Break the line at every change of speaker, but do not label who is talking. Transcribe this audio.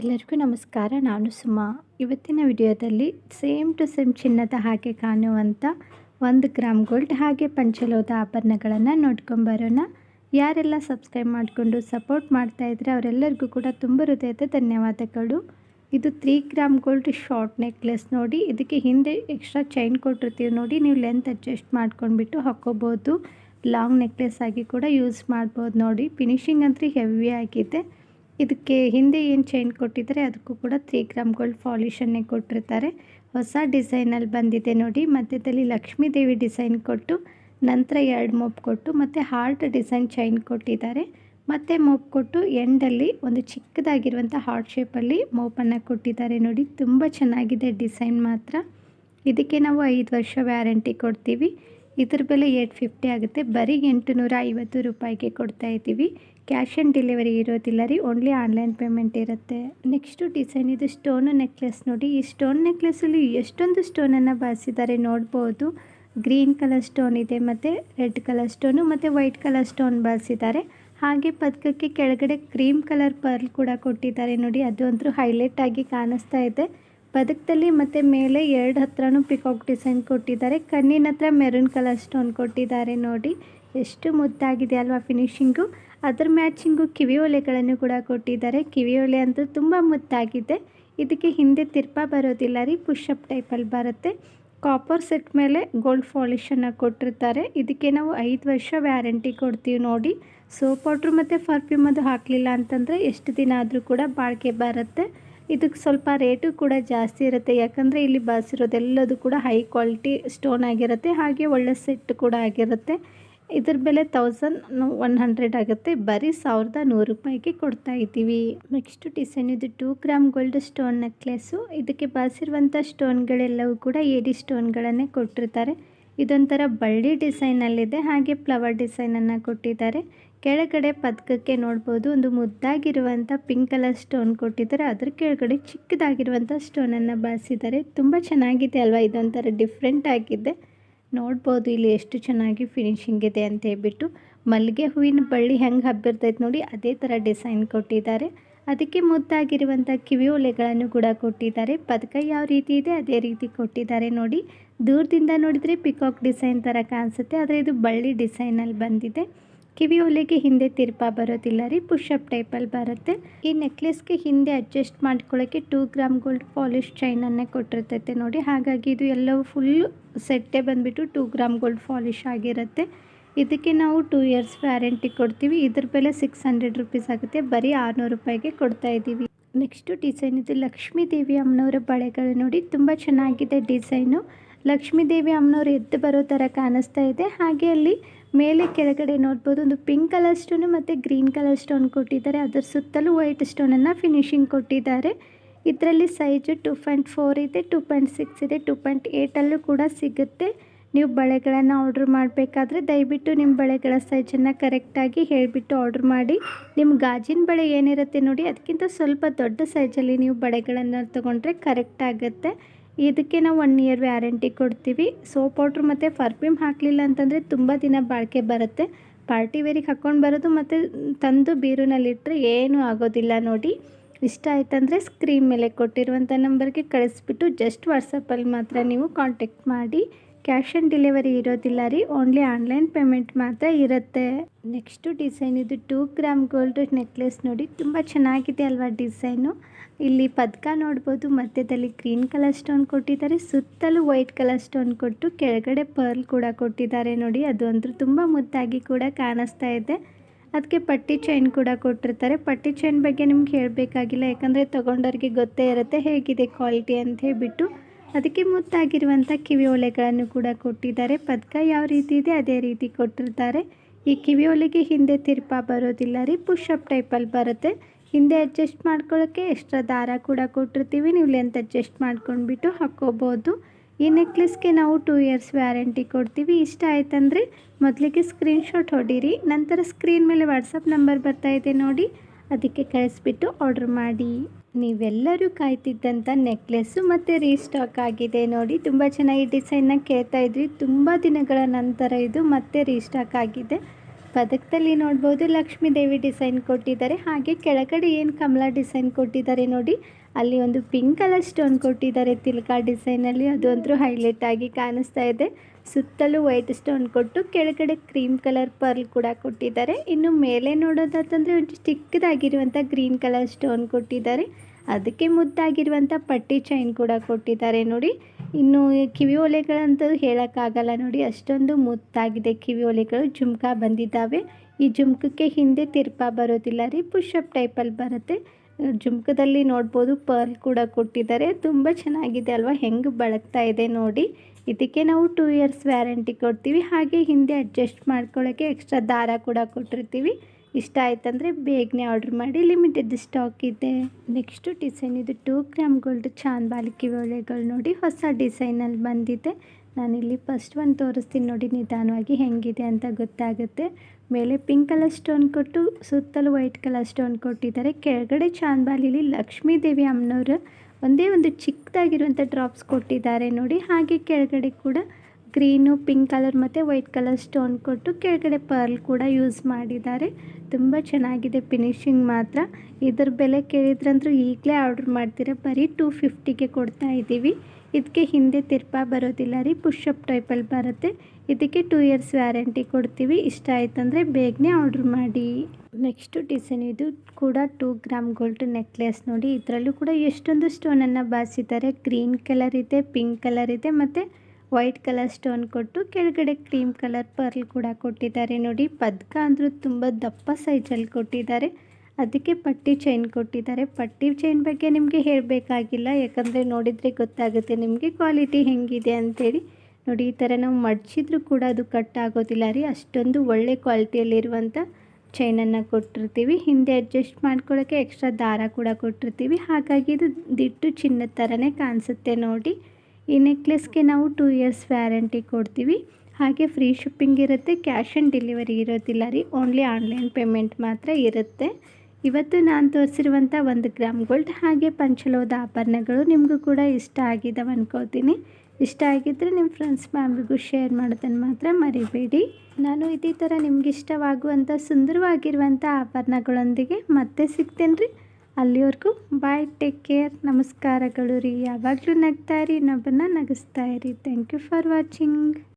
ಎಲ್ಲರಿಗೂ ನಮಸ್ಕಾರ. ನಾನು ಸುಮಾ. ಇವತ್ತಿನ ವಿಡಿಯೋದಲ್ಲಿ ಸೇಮ್ ಟು ಸೇಮ್ ಚಿನ್ನದ ಹಾಗೆ ಕಾಣುವಂಥ ಒಂದು ಗ್ರಾಮ್ ಗೋಲ್ಡ್ ಹಾಗೆ ಪಂಚಲೋದ ಆಭರಣಗಳನ್ನು ನೋಡ್ಕೊಂಬರೋಣ ಯಾರೆಲ್ಲ ಸಬ್ಸ್ಕ್ರೈಬ್ ಮಾಡಿಕೊಂಡು ಸಪೋರ್ಟ್ ಮಾಡ್ತಾ ಇದ್ದರೆ ಅವರೆಲ್ಲರಿಗೂ ಕೂಡ ತುಂಬ ಹೃದಯದ ಧನ್ಯವಾದಗಳು. ಇದು three gram gold short necklace ನೋಡಿ, ಇದಕ್ಕೆ ಹಿಂದೆ ಎಕ್ಸ್ಟ್ರಾ ಚೈನ್ ಕೊಟ್ಟಿರ್ತೀವಿ ನೋಡಿ, ನೀವು ಲೆಂತ್ ಅಡ್ಜಸ್ಟ್ ಮಾಡ್ಕೊಂಡ್ಬಿಟ್ಟು ಹಾಕ್ಕೋಬೋದು. ಲಾಂಗ್ ನೆಕ್ಲೆಸ್ ಆಗಿ ಕೂಡ ಯೂಸ್ ಮಾಡ್ಬೋದು ನೋಡಿ. ಫಿನಿಶಿಂಗ್ ಅಂತೂ ಹೆವಿ ಆಗಿದೆ. ಇದಕ್ಕೆ ಹಿಂದೆ ಏನು ಚೈನ್ ಕೊಟ್ಟಿದ್ದಾರೆ ಅದಕ್ಕೂ ಕೂಡ ತ್ರೀ ಗ್ರಾಮ್ ಗೋಲ್ಡ್ ಪಾಲಿಷನ್ನೇ ಕೊಟ್ಟಿರ್ತಾರೆ. ಹೊಸ ಡಿಸೈನಲ್ಲಿ ಬಂದಿದೆ ನೋಡಿ. ಮಧ್ಯದಲ್ಲಿ ಲಕ್ಷ್ಮೀ ದೇವಿ ಡಿಸೈನ್ ಕೊಟ್ಟು, ನಂತರ ಎರಡು ಮೋಪ್ ಕೊಟ್ಟು, ಮತ್ತು ಹಾರ್ಟ್ ಡಿಸೈನ್ ಚೈನ್ ಕೊಟ್ಟಿದ್ದಾರೆ. ಮತ್ತು ಮೋಪ್ ಕೊಟ್ಟು ಎಂಡಲ್ಲಿ ಒಂದು ಚಿಕ್ಕದಾಗಿರುವಂಥ ಹಾರ್ಟ್ ಶೇಪಲ್ಲಿ ಮೋಪನ್ನು ಕೊಟ್ಟಿದ್ದಾರೆ ನೋಡಿ. ತುಂಬ ಚೆನ್ನಾಗಿದೆ ಡಿಸೈನ್ ಮಾತ್ರ. ಇದಕ್ಕೆ ನಾವು ಐದು ವರ್ಷ ವ್ಯಾರಂಟಿ ಕೊಡ್ತೀವಿ. ಇದ್ರ ಬೆಲೆ ಏಟ್ ಫಿಫ್ಟಿ ಆಗುತ್ತೆ. ಬರೀ ಎಂಟುನೂರ ಐವತ್ತು ರೂಪಾಯಿಗೆ ಕೊಡ್ತಾ ಇದ್ದೀವಿ. ಕ್ಯಾಶ್ ಆನ್ ಡೆಲಿವರಿ ಇರೋದಿಲ್ಲ ರೀ, ಓನ್ಲಿ ಆನ್ಲೈನ್ ಪೇಮೆಂಟ್ ಇರುತ್ತೆ. ನೆಕ್ಸ್ಟು ಡಿಸೈನ್ ಇದು ಸ್ಟೋನು ನೆಕ್ಲೆಸ್ ನೋಡಿ. ಈ ಸ್ಟೋನ್ ನೆಕ್ಲೆಸಲ್ಲಿ ಎಷ್ಟೊಂದು ಸ್ಟೋನನ್ನು ಬಳಸಿದ್ದಾರೆ ನೋಡ್ಬೋದು. ಗ್ರೀನ್ ಕಲರ್ ಸ್ಟೋನ್ ಇದೆ ಮತ್ತು ರೆಡ್ ಕಲರ್ ಸ್ಟೋನು ಮತ್ತು ವೈಟ್ ಕಲರ್ ಸ್ಟೋನ್ ಬಳಸಿದ್ದಾರೆ ಹಾಗೆ ಪದಕಕ್ಕೆ ಕೆಳಗಡೆ ಕ್ರೀಮ್ ಕಲರ್ ಪರ್ಲ್ ಕೂಡ ಕೊಟ್ಟಿದ್ದಾರೆ ನೋಡಿ. ಅದು ಅಂತೂ ಹೈಲೈಟ್ ಆಗಿ ಕಾಣಿಸ್ತಾ ಇದೆ. ಪದಕದಲ್ಲಿ ಮತ್ತು ಮೇಲೆ ಎರಡು ಹತ್ರನೂ ಪಿಕಾಕ್ ಡಿಸೈನ್ ಕೊಟ್ಟಿದ್ದಾರೆ. ಕಣ್ಣಿನ ಹತ್ರ ಮೆರೂನ್ ಕಲರ್ ಸ್ಟೋನ್ ಕೊಟ್ಟಿದ್ದಾರೆ ನೋಡಿ. ಎಷ್ಟು ಮುದ್ದಾಗಿದೆ ಅಲ್ವಾ ಫಿನಿಶಿಂಗು ಅದರ ಮ್ಯಾಚಿಂಗು ಕಿವಿ ಒಲೆಗಳನ್ನು ಕೂಡ ಕೊಟ್ಟಿದ್ದಾರೆ. ಕಿವಿ ಒಲೆ ಅಂತೂ ತುಂಬ ಮುದ್ದಾಗಿದೆ. ಇದಕ್ಕೆ ಹಿಂದೆ ತಿರ್ಪ ಬರೋದಿಲ್ಲ ರೀ ಪುಷಪ್ ಟೈಪಲ್ಲಿ ಬರುತ್ತೆ. ಕಾಪರ್ ಸೆಟ್ ಮೇಲೆ ಗೋಲ್ಡ್ ಫಾಲಿಷನ್ನು ಕೊಟ್ಟಿರ್ತಾರೆ. ಇದಕ್ಕೆ ನಾವು ಐದು ವರ್ಷ ವ್ಯಾರಂಟಿ ಕೊಡ್ತೀವಿ ನೋಡಿ. ಸೋಪ್ ಪೌಡ್ರು ಮತ್ತು ಫರ್ಫ್ಯೂಮ್ ಅದು ಹಾಕಲಿಲ್ಲ ಅಂತಂದರೆ ಎಷ್ಟು ದಿನ ಆದರೂ ಕೂಡ ಬಾಳಿಕೆ ಬರುತ್ತೆ. ಇದಕ್ಕೆ ಸ್ವಲ್ಪ ರೇಟು ಕೂಡ ಜಾಸ್ತಿ ಇರುತ್ತೆ. ಯಾಕಂದರೆ ಇಲ್ಲಿ ಬಳಸಿರೋದೆಲ್ಲದು ಕೂಡ ಹೈ ಕ್ವಾಲಿಟಿ ಸ್ಟೋನ್ ಆಗಿರುತ್ತೆ. ಹಾಗೆ ಒಳ್ಳೆ ಸೆಟ್ ಕೂಡ ಆಗಿರುತ್ತೆ. ಇದ್ರ ಬೆಲೆ ತೌಸಂಡ್ ಒನ್ ಹಂಡ್ರೆಡ್ ಆಗುತ್ತೆ. ಬರೀ ಸಾವಿರದ ನೂರು ರೂಪಾಯಿಗೆ ಕೊಡ್ತಾ ಇದ್ದೀವಿ. ನೆಕ್ಸ್ಟ್ ಡಿಸೈನ್ ಇದು two gram gold stone necklace ಇದಕ್ಕೆ ಬಳಸಿರುವಂಥ ಸ್ಟೋನ್ಗಳೆಲ್ಲವೂ ಕೂಡ ಏಡಿ ಸ್ಟೋನ್ಗಳನ್ನೇ ಕೊಟ್ಟಿರ್ತಾರೆ. ಇದೊಂಥರ ಬಳ್ಳಿ ಡಿಸೈನಲ್ಲಿದೆ ಹಾಗೆ ಫ್ಲವರ್ ಡಿಸೈನನ್ನು ಕೊಟ್ಟಿದ್ದಾರೆ. ಕೆಳಗಡೆ ಪದಕಕ್ಕೆ ನೋಡ್ಬೋದು, ಒಂದು ಮುದ್ದಾಗಿರುವಂಥ ಪಿಂಕ್ ಕಲರ್ ಸ್ಟೋನ್ ಕೊಟ್ಟಿದ್ದಾರೆ. ಅದ್ರ ಕೆಳಗಡೆ ಚಿಕ್ಕದಾಗಿರುವಂಥ ಸ್ಟೋನನ್ನು ಬಳಸಿದ್ದಾರೆ ತುಂಬ ಚೆನ್ನಾಗಿದೆ ಅಲ್ವಾ? ಇದೊಂಥರ ಡಿಫ್ರೆಂಟ್ ಆಗಿದೆ. ನೋಡ್ಬೋದು ಇಲ್ಲಿ ಎಷ್ಟು ಚೆನ್ನಾಗಿ ಫಿನಿಶಿಂಗ್ ಇದೆ ಅಂತ ಹೇಳ್ಬಿಟ್ಟು. ಮಲ್ಲಿಗೆ ಹೂವಿನ ಬಳ್ಳಿ ಹೆಂಗೆ ಹಬ್ಬಿರ್ತೈತೆ ನೋಡಿ, ಅದೇ ಥರ ಡಿಸೈನ್ ಕೊಟ್ಟಿದ್ದಾರೆ. ಅದಕ್ಕೆ ಮುದ್ದಾಗಿರುವಂಥ ಕಿವಿ ಒಲೆಗಳನ್ನು ಕೂಡ ಕೊಟ್ಟಿದ್ದಾರೆ. ಪದಕ ಯಾವ ರೀತಿ ಇದೆ ಅದೇ ರೀತಿ ಕೊಟ್ಟಿದ್ದಾರೆ ನೋಡಿ. ದೂರದಿಂದ ನೋಡಿದರೆ ಪಿಕಾಕ್ ಡಿಸೈನ್ ಥರ ಕಾಣಿಸುತ್ತೆ, ಆದರೆ ಇದು ಬಳ್ಳಿ ಡಿಸೈನಲ್ಲಿ ಬಂದಿದೆ. ಕಿವಿ ಒಲೆಗೆ ಹಿಂದೆ ತಿರ್ಪ ಬರೋದಿಲ್ಲ ರೀ ಪುಷಪ್ ಟೈಪಲ್ಲಿ ಬರುತ್ತೆ. ಈ ನೆಕ್ಲೆಸ್ಗೆ ಹಿಂದೆ ಅಡ್ಜಸ್ಟ್ ಮಾಡ್ಕೊಳ್ಳೋಕ್ಕೆ ಟೂ ಗ್ರಾಮ್ ಗೋಲ್ಡ್ ಪಾಲಿಶ್ ಚೈನನ್ನೇ ಕೊಟ್ಟಿರ್ತೈತೆ ನೋಡಿ. ಹಾಗಾಗಿ ಇದು ಎಲ್ಲವೂ ಫುಲ್ ಸೆಟ್ಟೇ ಬಂದುಬಿಟ್ಟು ಟೂ ಗ್ರಾಮ್ ಗೋಲ್ಡ್ ಪಾಲಿಶ್ ಆಗಿರುತ್ತೆ. ಇದಕ್ಕೆ ನಾವು ಟೂ ಇಯರ್ಸ್ ವ್ಯಾರಂಟಿ ಕೊಡ್ತೀವಿ. ಇದ್ರ ಬೆಲೆ ಸಿಕ್ಸ್ ಹಂಡ್ರೆಡ್ ರುಪೀಸ್ ಆಗುತ್ತೆ. ಬರೀ ಆರುನೂರು ರೂಪಾಯಿಗೆ ಕೊಡ್ತಾ ಇದ್ದೀವಿ. ನೆಕ್ಸ್ಟು ಡಿಸೈನ್ ಇದು ಲಕ್ಷ್ಮೀ ದೇವಿ ಅಮ್ಮನವರ ಬಳೆಗಳು ನೋಡಿ. ತುಂಬ ಚೆನ್ನಾಗಿದೆ ಡಿಸೈನು ಲಕ್ಷ್ಮೀ ದೇವಿ ಅಮ್ಮನವರು ಎದ್ದು ಬರೋ ಥರ ಕಾಣಿಸ್ತಾ ಇದೆ. ಹಾಗೆ ಅಲ್ಲಿ ಮೇಲೆ ಕೆಳಗಡೆ ನೋಡ್ಬೋದು ಒಂದು ಪಿಂಕ್ ಕಲರ್ ಸ್ಟೋನು ಮತ್ತು ಗ್ರೀನ್ ಕಲರ್ ಸ್ಟೋನ್ ಕೊಟ್ಟಿದ್ದಾರೆ. ಅದರ ಸುತ್ತಲೂ ವೈಟ್ ಸ್ಟೋನನ್ನು ಫಿನಿಶಿಂಗ್ ಕೊಟ್ಟಿದ್ದಾರೆ. ಇದರಲ್ಲಿ ಸೈಜು ಟು ಪಾಯಿಂಟ್ ಫೋರ್ ಇದೆ ಟು ಪಾಯಿಂಟ್ ಸಿಕ್ಸ್ ಇದೆ ಟು ಪಾಯಿಂಟ್ ಏಯ್ಟಲ್ಲೂ ಕೂಡ ಸಿಗುತ್ತೆ. ನೀವು ಬಳೆಗಳನ್ನು ಆರ್ಡ್ರ್ ಮಾಡಬೇಕಾದ್ರೆ ದಯವಿಟ್ಟು ನಿಮ್ಮ ಬಳೆಗಳ ಸೈಜನ್ನು ಕರೆಕ್ಟಾಗಿ ಹೇಳಿಬಿಟ್ಟು ಆರ್ಡ್ರ್ ಮಾಡಿ. ನಿಮ್ಮ ಗಾಜಿನ ಬಳೆ ಏನಿರುತ್ತೆ ನೋಡಿ, ಅದಕ್ಕಿಂತ ಸ್ವಲ್ಪ ದೊಡ್ಡ ಸೈಜಲ್ಲಿ ನೀವು ಬಳೆಗಳನ್ನು ತೊಗೊಂಡ್ರೆ ಕರೆಕ್ಟ್ ಆಗುತ್ತೆ. ಇದಕ್ಕೆ ನಾವು ಒನ್ ಇಯರ್ ವ್ಯಾರಂಟಿ ಕೊಡ್ತೀವಿ. ಸೋಪ್ ಪೌಡ್ರ್ ಮತ್ತು ಫರ್ಫ್ಯೂಮ್ ಹಾಕಲಿಲ್ಲ ಅಂತಂದರೆ ತುಂಬ ದಿನ ಬಾಳಿಕೆ ಬರುತ್ತೆ. ಪಾರ್ಟಿ ವೇರಿಗೆ ಹಾಕ್ಕೊಂಡು ಬರೋದು ಮತ್ತು ತಂದು ಬೀರುನಲ್ಲಿಟ್ಟರೆ ಏನೂ ಆಗೋದಿಲ್ಲ ನೋಡಿ. ಇಷ್ಟ ಆಯ್ತಂದರೆ ಸ್ಕ್ರೀನ್ ಮೇಲೆ ಕೊಟ್ಟಿರುವಂಥ ನಂಬರ್ಗೆ ಕಳಿಸ್ಬಿಟ್ಟು ಜಸ್ಟ್ ವಾಟ್ಸಪ್ಪಲ್ಲಿ ಮಾತ್ರ ನೀವು ಕಾಂಟ್ಯಾಕ್ಟ್ ಮಾಡಿ. ಕ್ಯಾಶ್ ಆನ್ ಡೆಲಿವರಿ ಇರೋದಿಲ್ಲ ರೀ. ಓನ್ಲಿ ಆನ್ಲೈನ್ ಪೇಮೆಂಟ್ ಮಾತ್ರ ಇರುತ್ತೆ. ನೆಕ್ಸ್ಟು ಡಿಸೈನ್ ಇದು ಟೂ ಗ್ರಾಮ್ ಗೋಲ್ಡ್ ನೆಕ್ಲೆಸ್ ನೋಡಿ, ತುಂಬ ಚೆನ್ನಾಗಿದೆ ಅಲ್ವಾ ಡಿಸೈನು ಇಲ್ಲಿ ಪದಕ ನೋಡ್ಬೋದು, ಮಧ್ಯದಲ್ಲಿ ಗ್ರೀನ್ ಕಲರ್ ಸ್ಟೋನ್ ಕೊಟ್ಟಿದ್ದಾರೆ, ಸುತ್ತಲೂ ವೈಟ್ ಕಲರ್ ಸ್ಟೋನ್ ಕೊಟ್ಟು ಕೆಳಗಡೆ ಪರ್ಲ್ ಕೂಡ ಕೊಟ್ಟಿದ್ದಾರೆ ನೋಡಿ. ಅದು ಅಂತೂ ತುಂಬ ಮುದ್ದಾಗಿ ಕೂಡ ಕಾಣಿಸ್ತಾ ಇದೆ. ಅದಕ್ಕೆ ಪಟ್ಟಿ ಚೈನ್ ಕೂಡ ಕೊಟ್ಟಿರ್ತಾರೆ. ಪಟ್ಟಿ ಚೈನ್ ಬಗ್ಗೆ ನಿಮ್ಗೆ ಹೇಳಬೇಕಾಗಿಲ್ಲ, ಯಾಕಂದರೆ ತೊಗೊಂಡವ್ರಿಗೆ ಗೊತ್ತೇ ಇರುತ್ತೆ ಹೇಗಿದೆ ಕ್ವಾಲಿಟಿ ಅಂತ ಹೇಳಿಬಿಟ್ಟು. ಅದಕ್ಕೆ ಮುದ್ದಾಗಿರುವಂಥ ಕಿವಿ ಒಲೆಗಳನ್ನು ಕೂಡ ಕೊಟ್ಟಿದ್ದಾರೆ. ಪದಕ ಯಾವ ರೀತಿ ಇದೆ ಅದೇ ರೀತಿ ಕೊಟ್ಟಿರ್ತಾರೆ. ಈ ಕಿವಿ ಒಲೆಗೆ ಹಿಂದೆ ತಿರ್ಪ ಬರೋದಿಲ್ಲ ರೀ ಪುಷಪ್ ಟೈಪಲ್ಲಿ ಬರುತ್ತೆ. ಹಿಂದೆ ಅಡ್ಜಸ್ಟ್ ಮಾಡ್ಕೊಳ್ಳೋಕ್ಕೆ ಎಕ್ಸ್ಟ್ರಾ ದಾರ ಕೂಡ ಕೊಟ್ಟಿರ್ತೀವಿ. ನೀವು ಲೆಂತ್ ಅಡ್ಜಸ್ಟ್ ಮಾಡ್ಕೊಂಡ್ಬಿಟ್ಟು ಹಾಕ್ಕೋಬೋದು. ಈ ನೆಕ್ಲೆಸ್ಗೆ ನಾವು ಟೂ ಇಯರ್ಸ್ ವ್ಯಾರಂಟಿ ಕೊಡ್ತೀವಿ. ಇಷ್ಟ ಆಯ್ತಂದರೆ ಮೊದಲಿಗೆ ಸ್ಕ್ರೀನ್ಶಾಟ್ ಹೊಡೀರಿ. ನಂತರ ಸ್ಕ್ರೀನ್ ಮೇಲೆ ವಾಟ್ಸಪ್ ನಂಬರ್ ಬರ್ತಾ ಇದೆ ನೋಡಿ. ಅದಕ್ಕೆ ಕಳಿಸ್ಬಿಟ್ಟು ಆರ್ಡ್ರ್ ಮಾಡಿ. ನೀವೆಲ್ಲರೂ ಕಾಯ್ತಿದ್ದಂಥ ನೆಕ್ಲೆಸ್ಸು ಮತ್ತು ರೀಸ್ಟಾಕ್ ಆಗಿದೆ ನೋಡಿ. ತುಂಬ ಚೆನ್ನಾಗಿ ಡಿಸೈನ್ನ ಕೇಳ್ತಾ ಇದ್ವಿ ತುಂಬ ದಿನಗಳ ನಂತರ ಇದು ಮತ್ತೆ ರೀಸ್ಟಾಕ್ ಆಗಿದೆ. ಪದಕದಲ್ಲಿ ನೋಡ್ಬೋದು ಲಕ್ಷ್ಮೀ ದೇವಿ ಡಿಸೈನ್ ಕೊಟ್ಟಿದ್ದಾರೆ. ಹಾಗೆ ಕೆಳಗಡೆ ಏನು ಕಮಲ ಡಿಸೈನ್ ಕೊಟ್ಟಿದ್ದಾರೆ ನೋಡಿ. ಅಲ್ಲಿ ಒಂದು ಪಿಂಕ್ ಕಲರ್ ಸ್ಟೋನ್ ಕೊಟ್ಟಿದ್ದಾರೆ ತಿಲಕ ಡಿಸೈನಲ್ಲಿ ಅದು ಅಂದರೂ ಹೈಲೈಟ್ ಆಗಿ ಕಾಣಿಸ್ತಾ ಇದೆ. ಸುತ್ತಲೂ ವೈಟ್ ಸ್ಟೋನ್ ಕೊಟ್ಟು ಕೆಳಗಡೆ ಕ್ರೀಮ್ ಕಲರ್ ಪರ್ಲ್ ಕೂಡ ಕೊಟ್ಟಿದ್ದಾರೆ. ಇನ್ನು ಮೇಲೆ ನೋಡೋದಾತಂದರೆ ಒಂದು ಚಿಕ್ಕದಾಗಿರುವಂಥ ಗ್ರೀನ್ ಕಲರ್ ಸ್ಟೋನ್ ಕೊಟ್ಟಿದ್ದಾರೆ. ಅದಕ್ಕೆ ಮುದ್ದಾಗಿರುವಂಥ ಪಟ್ಟಿ ಚೈನ್ ಕೂಡ ಕೊಟ್ಟಿದ್ದಾರೆ ನೋಡಿ. ಇನ್ನು ಕಿವಿ ಒಲೆಗಳಂತೂ ಹೇಳೋಕ್ಕಾಗಲ್ಲ ನೋಡಿ, ಅಷ್ಟೊಂದು ಮುತ್ತಾಗಿದೆ ಕಿವಿ ಒಲೆಗಳು. ಜುಮ್ಕ ಬಂದಿದ್ದಾವೆ. ಈ ಜುಮ್ಕಕ್ಕೆ ಹಿಂದೆ ತಿರ್ಪ ಬರೋದಿಲ್ಲ ರೀ ಪುಷಪ್ ಟೈಪಲ್ಲಿ ಬರುತ್ತೆ. ಜುಮ್ಕದಲ್ಲಿ ನೋಡ್ಬೋದು ಪರ್ಲ್ ಕೂಡ ಕೊಟ್ಟಿದ್ದಾರೆ. ತುಂಬ ಚೆನ್ನಾಗಿದೆ ಅಲ್ವಾ? ಹೆಂಗೆ ಬಳಕ್ತಾ ಇದೆ ನೋಡಿ. ಇದಕ್ಕೆ ನಾವು ಟೂ ಇಯರ್ಸ್ ವ್ಯಾರಂಟಿ ಕೊಡ್ತೀವಿ. ಹಾಗೆ ಹಿಂದೆ ಅಡ್ಜಸ್ಟ್ ಮಾಡ್ಕೊಳ್ಳೋಕ್ಕೆ ಎಕ್ಸ್ಟ್ರಾ ದಾರ ಕೂಡ ಕೊಟ್ಟಿರ್ತೀವಿ. ಇಷ್ಟ ಆಯ್ತಂದರೆ ಬೇಗನೆ ಆರ್ಡ್ರ್ ಮಾಡಿ ಲಿಮಿಟೆಡ್ ಸ್ಟಾಕ್ ಇದೆ. ನೆಕ್ಸ್ಟು ಡಿಸೈನ್ ಇದು ಟೂ ಗ್ರಾಮ್ ಗೋಲ್ಡ್ ಚಾಂದ್ ಬಾಲಿಕೆ ಒಳೆಗಳು ನೋಡಿ ಹೊಸ ಡಿಸೈನಲ್ಲಿ ಬಂದಿದೆ. ನಾನಿಲ್ಲಿ ಫಸ್ಟ್ ಒಂದು ತೋರಿಸ್ತೀನಿ ನೋಡಿ ನಿಧಾನವಾಗಿ ಹೆಂಗಿದೆ ಅಂತ ಗೊತ್ತಾಗುತ್ತೆ. ಮೇಲೆ ಪಿಂಕ್ ಕಲರ್ ಸ್ಟೋನ್ ಕೊಟ್ಟು ಸುತ್ತಲೂ ವೈಟ್ ಕಲರ್ ಸ್ಟೋನ್ ಕೊಟ್ಟಿದ್ದಾರೆ. ಕೆಳಗಡೆ ಚಾಂದ್ಬಾಲಿಲಿ ಲಕ್ಷ್ಮೀ ದೇವಿ ಅಮ್ಮನವರು ಒಂದೇ ಒಂದು ಚಿಕ್ಕದಾಗಿರುವಂಥ ಡ್ರಾಪ್ಸ್ ಕೊಟ್ಟಿದ್ದಾರೆ ನೋಡಿ. ಹಾಗೆ ಕೆಳಗಡೆ ಕೂಡ ಗ್ರೀನು, ಪಿಂಕ್ ಕಲರ್ ಮತ್ತು ವೈಟ್ ಕಲರ್ ಸ್ಟೋನ್ ಕೊಟ್ಟು ಕೆಳಗಡೆ ಪರ್ಲ್ ಕೂಡ ಯೂಸ್ ಮಾಡಿದ್ದಾರೆ. ತುಂಬ ಚೆನ್ನಾಗಿದೆ ಫಿನಿಶಿಂಗ್ ಮಾತ್ರ. ಇದ್ರ ಬೆಲೆ ಕೇಳಿದ್ರಂತೂ ಈಗಲೇ ಆರ್ಡ್ರ್ ಮಾಡ್ತೀರಾ? ಬರೀ ಟೂ ಫಿಫ್ಟಿಗೆ ಕೊಡ್ತಾ ಇದ್ದೀವಿ. ಇದಕ್ಕೆ ಹಿಂದೆ ತಿರ್ಪ ಬರೋದಿಲ್ಲ ರೀ ಪುಷಪ್ ಟೈಪಲ್ಲಿ ಬರುತ್ತೆ. ಇದಕ್ಕೆ ಟೂ ಇಯರ್ಸ್ ವ್ಯಾರಂಟಿ ಕೊಡ್ತೀವಿ. ಇಷ್ಟ ಆಯ್ತಂದರೆ ಬೇಗನೆ ಆರ್ಡ್ರ್ ಮಾಡಿ. ನೆಕ್ಸ್ಟು ಡಿಸೈನ್ ಇದು ಕೂಡ ಟೂ ಗ್ರಾಮ್ ಗೋಲ್ಡ್ ನೆಕ್ಲೆಸ್ ನೋಡಿ. ಇದರಲ್ಲೂ ಕೂಡ ಎಷ್ಟೊಂದು ಸ್ಟೋನನ್ನು ಬಾಸಿದ್ದಾರೆ ಗ್ರೀನ್ ಕಲರ್ ಇದೆ, ಪಿಂಕ್ ಕಲರ್ ಇದೆ ಮತ್ತು ವೈಟ್ ಕಲರ್ ಸ್ಟೋನ್ ಕೊಟ್ಟು ಕೆಳಗಡೆ ಕ್ರೀಮ್ ಕಲರ್ ಪರ್ಲ್ ಕೂಡ ಕೊಟ್ಟಿದ್ದಾರೆ. ನೋಡಿ, ಪದಕ ಅಂದರೂ ತುಂಬ ದಪ್ಪ ಸೈಜಲ್ಲಿ ಕೊಟ್ಟಿದ್ದಾರೆ. ಅದಕ್ಕೆ ಪಟ್ಟಿ ಚೈನ್ ಕೊಟ್ಟಿದ್ದಾರೆ. ಪಟ್ಟಿ ಚೈನ್ ಬಗ್ಗೆ ನಿಮಗೆ ಹೇಳಬೇಕಾಗಿಲ್ಲ. ಯಾಕಂದರೆ ನೋಡಿದರೆ ಗೊತ್ತಾಗುತ್ತೆ ನಿಮಗೆ ಕ್ವಾಲಿಟಿ ಹೆಂಗಿದೆ ಅಂಥೇಳಿ ನೋಡಿ, ಈ ಥರ ನಾವು ಮಡಚಿದ್ರೂ ಕೂಡ ಅದು ಕಟ್ ಆಗೋದಿಲ್ಲ ರೀ. ಅಷ್ಟೊಂದು ಒಳ್ಳೆ ಕ್ವಾಲಿಟಿಯಲ್ಲಿರುವಂಥ ಚೈನನ್ನು ಕೊಟ್ಟಿರ್ತೀವಿ. ಹಿಂದೆ ಅಡ್ಜಸ್ಟ್ ಮಾಡ್ಕೊಳ್ಳೋಕ್ಕೆ ಎಕ್ಸ್ಟ್ರಾ ದಾರ ಕೂಡ ಕೊಟ್ಟಿರ್ತೀವಿ. ಹಾಗಾಗಿ ಇದು ದಿಟ್ಟು ಚಿನ್ನದ ಥರನೇ ಕಾಣಿಸುತ್ತೆ ನೋಡಿ. ಈ ನೆಕ್ಲೆಸ್ಗೆ ನಾವು ಟೂ ಇಯರ್ಸ್ ವ್ಯಾರಂಟಿ ಕೊಡ್ತೀವಿ. ಹಾಗೆ ಫ್ರೀ ಶಿಪ್ಪಿಂಗ್ ಇರುತ್ತೆ, ಕ್ಯಾಶ್ ಆನ್ ಡೆಲಿವರಿ ಇರೋದಿಲ್ಲ ರೀ, ಓನ್ಲಿ ಆನ್ಲೈನ್ ಪೇಮೆಂಟ್ ಮಾತ್ರ ಇರುತ್ತೆ. ಇವತ್ತು ನಾನು ತೋರಿಸಿರುವಂಥ ಒಂದು ಗ್ರಾಮ್ ಗೋಲ್ಡ್ ಹಾಗೆ ಪಂಚಲೋದ ಆಭರಣಗಳು ನಿಮಗೂ ಕೂಡ ಇಷ್ಟ ಆಗಿದ್ದಾವೆ ಅನ್ಕೋತೀನಿ. ಇಷ್ಟ ಆಗಿದ್ದರೆ ನಿಮ್ಮ ಫ್ರೆಂಡ್ಸ್ ಫ್ಯಾಮ್ಲಿಗೂ ಶೇರ್ ಮಾಡೋದನ್ನು ಮಾತ್ರ ಮರಿಬೇಡಿ. ನಾನು ಇದೇ ಥರ ನಿಮಗಿಷ್ಟವಾಗುವಂಥ ಸುಂದರವಾಗಿರುವಂಥ ಆಭರಣಗಳೊಂದಿಗೆ ಮತ್ತೆ ಸಿಗ್ತೇನೆ ರೀ ಅಲ್ಲಿವರೆಗೂ ಬಾಯ್, ಟೇಕ್ ಕೇರ್. ನಮಸ್ಕಾರಗಳು ರೀ. ಯಾವಾಗಲೂ ನಗ್ತಾ ಇರಿ ಇನ್ನೊಬ್ಬರನ್ನ ನಗಿಸ್ತಾ ಇರಿ. Thank you for watching.